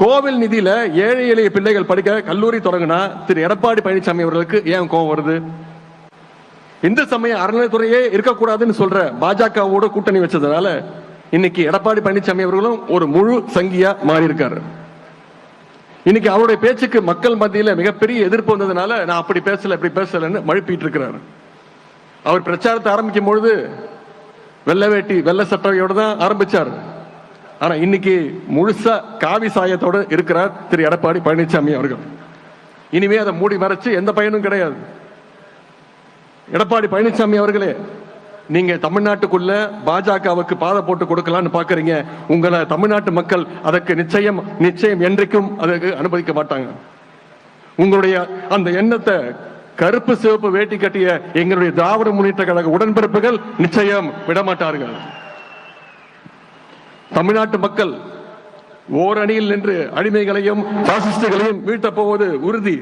கோவில் நிதியில ஏழை எளிய பிள்ளைகள் படிக்க கல்லூரி தொடங்கினா திரு. எடப்பாடி பழனிசாமி அவர்களுக்கு ஏன் கோவம் வருது? இந்து சமய அறநிலைத்துறையே இருக்கக்கூடாதுன்னு சொல்ற பாஜகவோட கூட்டணி வச்சதுனால இன்னைக்கு எடப்பாடி பழனிசாமி அவர்களும் ஒரு முழு சங்கியா மாறி இருக்காரு இன்னைக்கு அவருடைய பேச்சுக்கு மக்கள் மத்தியில மிகப்பெரிய எதிர்ப்பு வந்ததுனால நான் அப்படி பேசல இப்படி பேசலன்னு மழுப்பிட்டு இருக்கிறாரு அவர் பிரச்சாரத்தை ஆரம்பிக்கும் பொழுது வெள்ளை வேட்டி வெள்ளை சட்டையோட தான் ஆரம்பிச்சார். ஆனால் இன்னைக்கு முழுசா காவி சாயத்தோடு இருக்கிறார் திரு எடப்பாடி பழனிசாமி அவர்கள். இனிமே அதை மூடி மறைச்சு எந்த பயனும் கிடையாது. எடப்பாடி பழனிசாமி அவர்களே நீங்க தமிழ்நாட்டுக்குள்ள பாஜகவுக்கு பாதை போட்டு கொடுக்கலாம்னு பாக்குறீங்க. உங்களை தமிழ்நாட்டு மக்கள் அதற்கு நிச்சயம் நிச்சயம் என்றைக்கும் அதற்கு அனுமதிக்க மாட்டாங்க. உங்களுடைய அந்த எண்ணத்தை கருப்பு சிவப்பு வேட்டி கட்டிய எங்களுடைய திராவிட முன்னேற்ற கழக உடன்பிறப்புகள் நிச்சயம் விடமாட்டார்கள். தமிழ்நாட்டு மக்கள் ஓரணியில் நின்று அடிமைகளையும் பாசிஸ்டுகளையும் மீட்டப் போவது உறுதி.